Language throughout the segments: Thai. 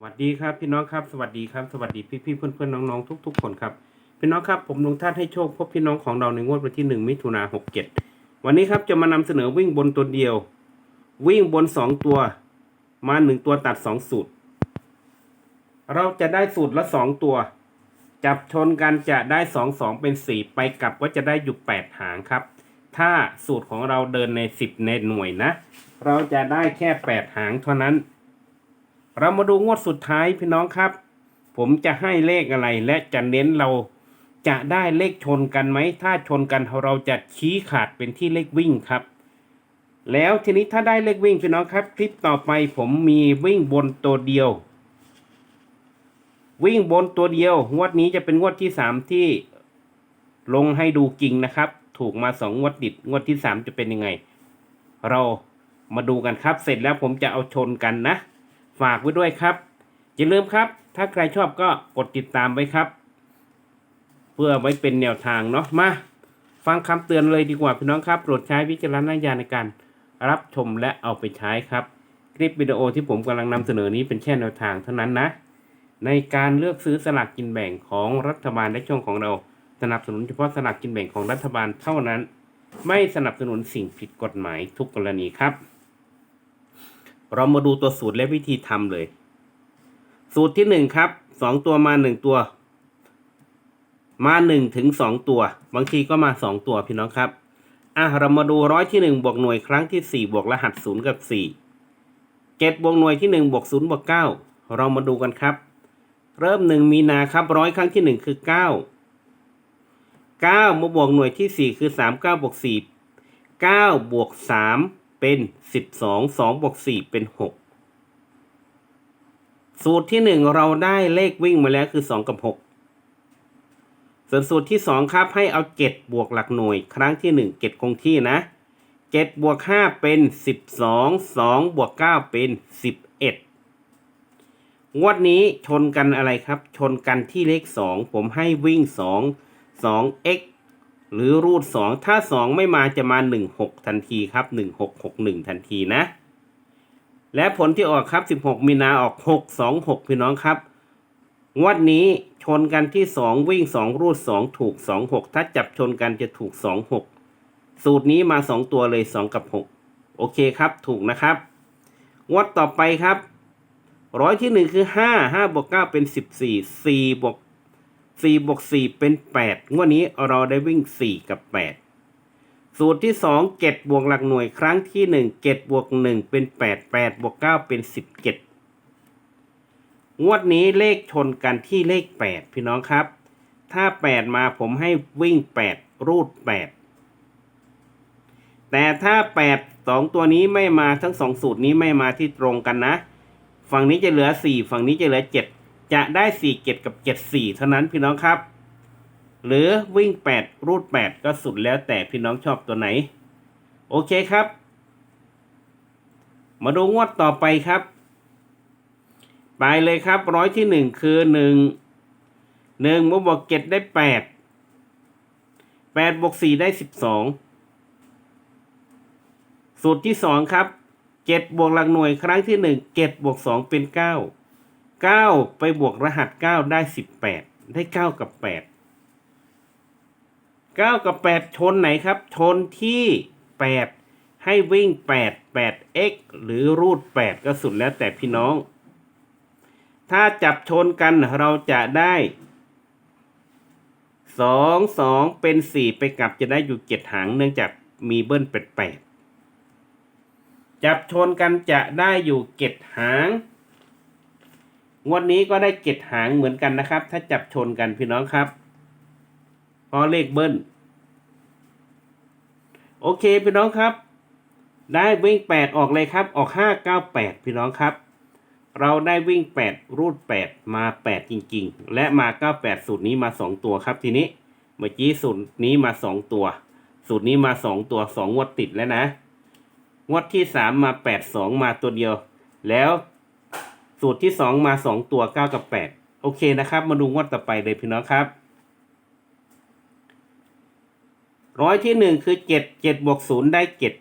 สวัสดีครับพี่น้องครับสวัสดีครับสวัสดีพี่พี่เพื่อนเพื่อนๆน้องๆทุก ๆ คนครับพี่น้องครับผมลงท่านให้โชคพบพี่น้องของเราในงวดวันที่หนึ่งมิถุนาหกเจ็ดวันนี้ครับจะมานำเสนอวิ่งบนตัวเดียว วิ่งบนสองตัว มาหนึ่งตัวตัดสองสูตร เราจะได้สูตรละสองตัว จับชนกันจะได้สองสองเป็นสี่ไปกลับก็จะได้อยู่แปดหางครับ ถ้าสูตรของเราเดินในสิบในหน่วยนะ เราจะได้แค่แปดหางเท่านั้น เรามาดูงวดสุดท้ายพี่น้องครับ ผมจะให้เลขอะไรและจะเน้นเราจะได้เลขชนกันไหม ถ้าชนกันเราจะชี้ขาดเป็นที่เลขวิ่งครับ แล้วทีนี้ถ้าได้เลขวิ่งพี่น้องครับ คลิปต่อไปผมมีวิ่งบนตัวเดียว วิ่งบนตัวเดียว งวดนี้จะเป็นงวดที่สามที่ลงให้ดูจริงนะครับ ถูกมาสองงวดติดงวดที่สามจะเป็นยังไง เรามาดูกันครับ เสร็จแล้วผมจะเอาชนกันนะ ฝากไว้ด้วยครับ อย่าลืมครับ ถ้าใครชอบก็กดติดตามไว้ครับ เพื่อไว้เป็นแนวทางเนาะมา ฟังคำเตือนเลยดีกว่าพี่น้องครับโปรดใช้วิจารณญาณในการรับชมและเอาไปใช้ครับ คลิปวิดีโอที่ผมกำลังนำเสนอนี้เป็นแค่แนวทางเท่านั้นนะ ในการเลือกซื้อสลากกินแบ่งของรัฐบาลและช่องของเรา สนับสนุนเฉพาะสลากกินแบ่งของรัฐบาลเท่านั้น ไม่สนับสนุนสิ่งผิดกฎหมายทุกกรณีครับ เรามาดูตัวสูตรและวิธีทำเลย สูตรที่หนึ่งครับสองตัวมาหนึ่งตัว มาหนึ่งถึงสองตัว บางทีก็มาสองตัวพี่น้องครับอะเรามาดูร้อยที่หนึ่งบวกหน่วยครั้งที่สี่บวกรหัสศูนย์กับสี่เจ็ดบวกหน่วยที่หนึ่งบวกศูนย์บวกเก้าเรามาดูกันครับ เริ่มหนึ่งมีนาครับร้อยครั้งที่หนึ่งคือเก้าเก้ามาบวกหน่วยที่สี่คือสามเก้าบวกสี่เก้าบวกสาม เป็นสิบสองสองบวกสี่เป็นหกสูตรที่หนึ่งเราได้เลขวิ่งมาแล้วคือสองกับหกส่วนสูตรที่สองครับให้เอาเจ็ดบวกหลักหน่วย ครั้งที่หนึ่งเจ็ดคงที่นะเจ็ดบวกห้าเป็นสิบสองสองบวกเก้าเป็นสิบเอ็ดงวดนี้ชนกันอะไรครับ ชนกันที่เลขสองผมให้วิ่งสองสอง x หรือรูทสองถ้าสองไม่มาจะมาหนึ่งหกทันทีครับหนึ่งหกหกหนึ่งทันทีนะ และผลที่ออกครับสิบหกมีนาออกหกสองหกพี่น้องครับงวดนี้ชนกันที่สองวิ่งสองรูดสองถูกสองหกถ้าจับชนกันจะถูกสองหกสูตรนี้มาสองตัวเลยสองกับหกโอเคครับถูกนะครับ งวดต่อไปครับร้อยที่หนึ่งคือห้าห้าบวกเก้าเป็นสิบสี่สี่บวก สี่บวกสี่เป็นแปดงวดนี้เราได้วิ่งสี่กับแปดสูตรที่สองเจ็ดบวกหลักหน่วยครั้งที่หนึ่งเจ็ดบวกหนึ่งเป็นแปดแปดบวกเก้าเป็นสิบเจ็ดงวดนี้เลขชนกันที่เลขแปดพี่น้องครับ ถ้าแปดมาผมให้วิ่งแปดรูดแปดแต่ถ้าแปดสองตัวนี้ไม่มาทั้งสองสูตรนี้ไม่มาที่ตรงกันนะ ฝั่งนี้จะเหลือสี่ฝั่งนี้จะเหลือเจะได้สี่เจ็ดกับเจ็ดสี่เท่านั้นพี่น้องครับ หรือวิ่งแปดรูดแปดก็สุดแล้วแต่พี่น้องชอบตัวไหน โอเคครับ มาดูงวดต่อไปครับ ไปเลยครับร้อยที่หนึ่งคือหนึ่งหนึ่งมาบวกเจ็ดได้แปดแปดบวกสี่ได้สิบสองสูตรที่สองครับเจ็ดบวกหลักหน่วยครั้งที่หนึ่งเจ็ดบวกสองเป็นเก้า เก้าไปบวกรหัสเก้าได้สิบแปดได้เก้ากับแปดเก้ากับแปดชนไหนครับ ชนที่แปดให้วิ่งแปดแปด x หรือรูดแปดก็สุดแล้วแต่พี่น้อง ถ้าจับชนกันเราจะได้สองสองเป็นสี่ไปกลับจะได้อยู่เจ็ดหางเนื่องจากมีเบิ้ลเป็ดแปดจับชนกันจะได้อยู่เจ็ดหาง งวดนี้ก็ได้เจ็ดหางเหมือนกันนะครับ ถ้าจับชนกันพี่น้องครับพราะเลขเบิ้ลโอเคพี่น้องครับ ได้วิ่งแปดออกเลยครับ ออกห้าเก้าแปดพี่น้องครับ เราได้วิ่งแปดรูดแปดมาแปดจริง ๆ และมาเก้าแปดสูตรนี้มาสองตัวครับทีนี้เมื่อกี้สูตรนี้มาสองตัว สูตรนี้มาสองตัวสองงวดติดแล้วนะงวดที่สามมาแปดสองมาตัวเดียว แล้ว สูตรที่สองมาสองตัวเก้ากับแปดโอเคนะครับ มาดูงวดต่อไปเลยพี่น้องครับ ร้อยที่หนึ่งคือเจ็ดเจ็ดบวกศูนย์ได้เจ็ด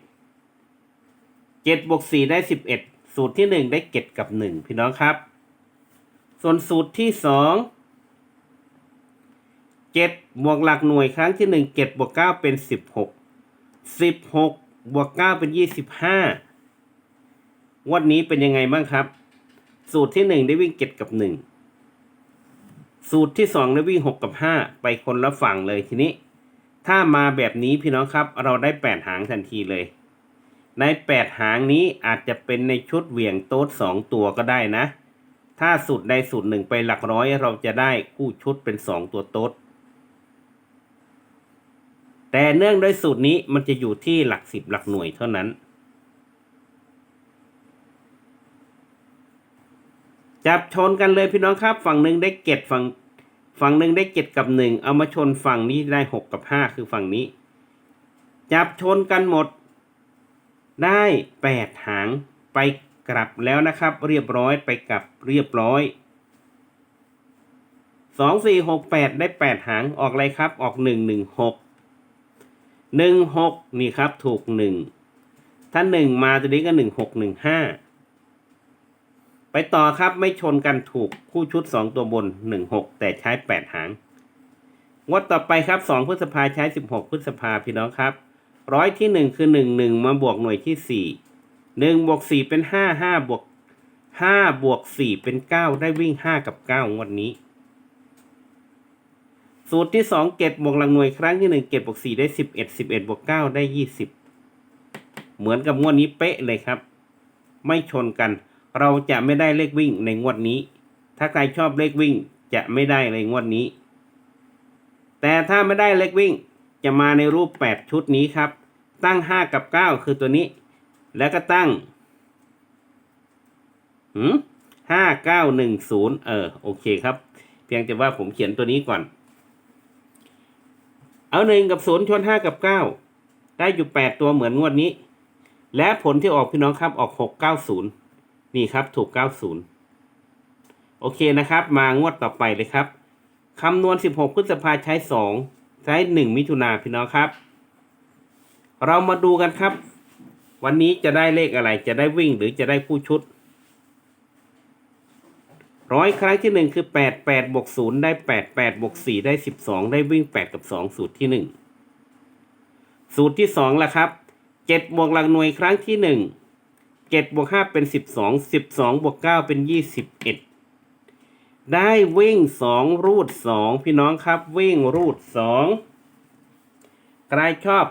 เจ็ดบวกสี่ได้สิบเอ็ดสูตรที่หนึ่งได้เจ็ดกับหนึ่งพี่น้องครับ ส่วนสูตรที่สองเจ็ดบวกหลักหน่วยครั้งที่หนึ่งเจ็ดบวกเก้าเป็นสิบหกสิบหกบวกเก้าเป็นยี่สิบห้าวันนี้เป็นยังไงบ้างครับ สูตรที่หนึ่งได้วิ่งเจ็ดกับหนึ่งสูตรที่สองได้วิ่งหกกับห้าไปคนละฝั่งเลยทีนี้ ถ้ามาแบบนี้พี่น้องครับ เราได้แปดหางทันทีเลย ในแปดหางนี้อาจจะเป็นในชุดเหวี่ยงโต๊ดสองตัวก็ได้นะ ถ้าสูตรใดสูตรหนึ่งไปหลักร้อยเราจะได้คู่ชุดเป็นสองตัวโต๊ดแต่เนื่องด้วยสูตรนี้มันจะอยู่ที่หลักสิบหลักหน่วยเท่านั้น จับชนกันเลยพี่น้องครับ ฝั่งหนึ่งได้เจ็ดฝั่งฝั่งหนึ่งได้เจ็ดกับหนึ่งเอามาชนฝั่งนี้ได้หกกับห้าคือฝั่งนี้ จับชนกันหมด ได้แปดหางไปกลับแล้วนะครับ เรียบร้อยไปกลับเรียบร้อยสองสี่หกแปดได้แปดหางออกอะไรครับ ออกหนึ่งหนึ่งหกหนึ่งหกนี่ครับถูกหนึ่งถ้าหนึ่งมาตัวนี้ก็หนึ่งหกหนึ่งห้า ไปต่อครับไม่ชนกันถูกคู่ชุดสองตัวบนหนึ่งหกแต่ใช้แปดหางงวดต่อไปครับสองพฤษภาใช้สิบหกพฤษภาพี่น้องครับ ร้อยที่หนึ่งคือหนึ่งหนึ่งมาบวกหน่วยที่สี่หนึ่งบวกสี่เป็นห้าห้าบวกห้าบวกสี่เป็นเก้าได้วิ่งห้ากับเก้างวดนี้ สูตรที่สองเก็บบวกหลังหน่วยครั้งที่หนึ่งเก็บบวกสี่ได้สิบเอ็ดสิบเอ็ดบวกเก้าได้ยี่สิบเหมือนกับงวดนี้เป๊ะเลยครับ ไม่ชนกัน เราจะไม่ได้เลขวิ่งในงวดนี้ ถ้าใครชอบเลขวิ่งจะไม่ได้ในงวดนี้ แต่ถ้าไม่ได้เลขวิ่งจะมาในรูป 8 ชุดนี้ครับ ตั้ง 5 กับ 9 คือตัวนี้ แล้วก็ตั้งหืมห้าเก้าหนึ่งศูนย์เออโอเคครับ เพียงแต่ว่าผมเขียนตัวนี้ก่อน เอาหนึ่งกับศูนย์ชนห้ากับเก้าได้อยู่แปดตัวเหมือนงวดนี้ และผลที่ออกพี่น้องครับออกหกเก้าศูนย์ นี่ครับถูกเก้าศูนย์โอเคนะครับ มางวดต่อไปเลยครับคำนวณสิบหกพฤษภาใช้สองใช้หนึ่งมิถุนาพี่น้องครับ เรามาดูกันครับ วันนี้จะได้เลขอะไรจะได้วิ่งหรือจะได้ผู้ชุดร้อยครั้งที่หนึ่งคือแปดแปดบวกศูนย์ได้แปดแปดบวกสี่ได้สิบสองได้วิ่งแปดกับสองสูตรที่หนึ่งสูตรที่สองละครับเจ็ดบวกหลักหน่วยครั้งที่หนึ่ง เจ็ดบวกห้าเป็นสิบสองสิบสองบวกเก้าเป็นยี่สิบเอ็ดได้วิ่งสองรูดสองพี่น้องครับ วิ่งรูดสองใครชอบ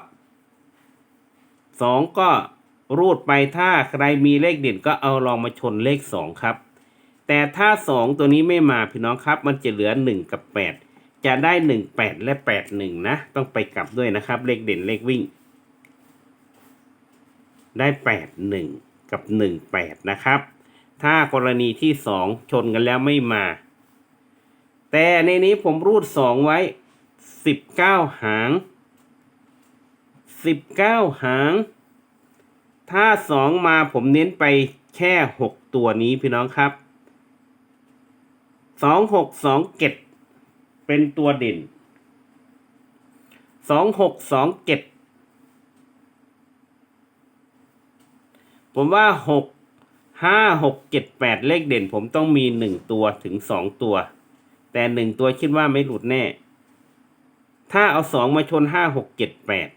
สองก็รูดไปถ้าใครมีเลขเด่นก็เอาลองมาชนเลขสองครับ แต่ถ้าสองตัวนี้ไม่มาพี่น้องครับ มันจะเหลือหนึ่งกับแปดจะได้หนึ่งแปดและแปดหนึ่งนะ ต้องไปกลับด้วยนะครับ เลขเด่นเลขวิ่ง ได้แปดหนึ่ง กับ 18 นะครับ ถ้ากรณีที่ 2 ชนกันแล้วไม่มา แต่ในนี้ผมรูด 2 ไว้ 19 หาง 19 หาง ถ้า 2 มาผมเน้นไปแค่ 6 ตัวนี้พี่น้องครับ 2627 เป็นตัวเด่น 2627 ผมว่าหกห้าหกเจ็ดแปดเลขเด่น ผมต้องมีหนึ่งตัวถึงสองตัว แต่หนึ่งตัวคิดว่าไม่หลุดแน่ ถ้าเอาสองมาชนห้าหกเจ็ดแปด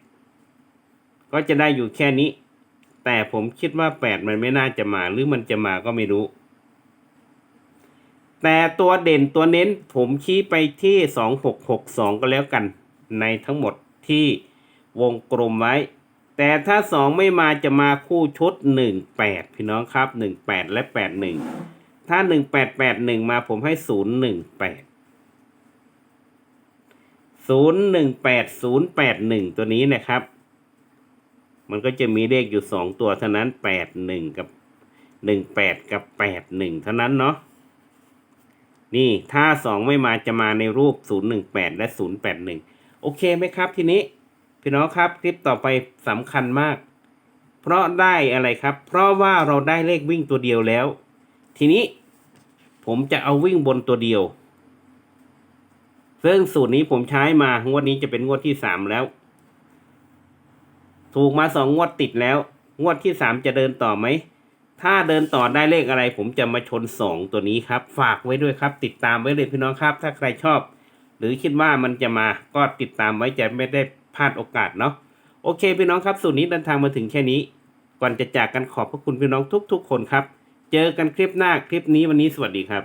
ก็จะได้อยู่แค่นี้ แต่ผมคิดว่าแปดมันไม่น่าจะมาหรือมันจะมาก็ไม่รู้ แต่ตัวเด่นตัวเน้นผมชี้ไปที่สองหกหกสองก็แล้วกัน ในทั้งหมดที่วงกลมไว้ แต่ถ้าสองไม่มาจะมาคู่ชุดหนึ่งแปดพี่น้องครับหนึ่งแปดและแปดหนึ่งถ้าหนึ่งแปดแปดหนึ่งมาผมให้ศูนย์หนึ่งแปดศูนย์หนึ่งแปดศูนย์แปดหนึ่งตัวนี้นะครับ มันก็จะมีเลขอยู่สองตัวเท่านั้นแปดหนึ่งกับหนึ่งแปดกับแปดหนึ่งเท่านั้นเนาะนี่ถ้าสองไม่มาจะมาในรูปศูนย์หนึ่งแปดและศูนย์แปดหนึ่งโอเคไหมครับทีนี้ พี่น้องครับคลิปต่อไปสำคัญมาก เพราะได้อะไรครับ เพราะว่าเราได้เลขวิ่งตัวเดียวแล้ว ทีนี้ผมจะเอาวิ่งบนตัวเดียว ซึ่งสูตรนี้ผมใช้มางวดนี้จะเป็นงวดที่สามแล้ว ถูกมาสองงวดติดแล้ว งวดที่สามจะเดินต่อไหมถ้าเดินต่อได้เลขอะไร ผมจะมาชนสองตัวนี้ครับ ฝากไว้ด้วยครับ ติดตามไว้เลยพี่น้องครับ ถ้าใครชอบ หรือคิดว่ามันจะมาก็ติดตามไว้จะไม่ได้ ลาดโอกาสเนาะโอเคพี่น้องครับสูตรนี้เดินทางมาถึงแค่นี้ ก่อนจะจากกันขอบพระคุณพี่น้องทุกๆ คนครับ เจอกันคลิปหน้าคลิปนี้วันนี้สวัสดีครับ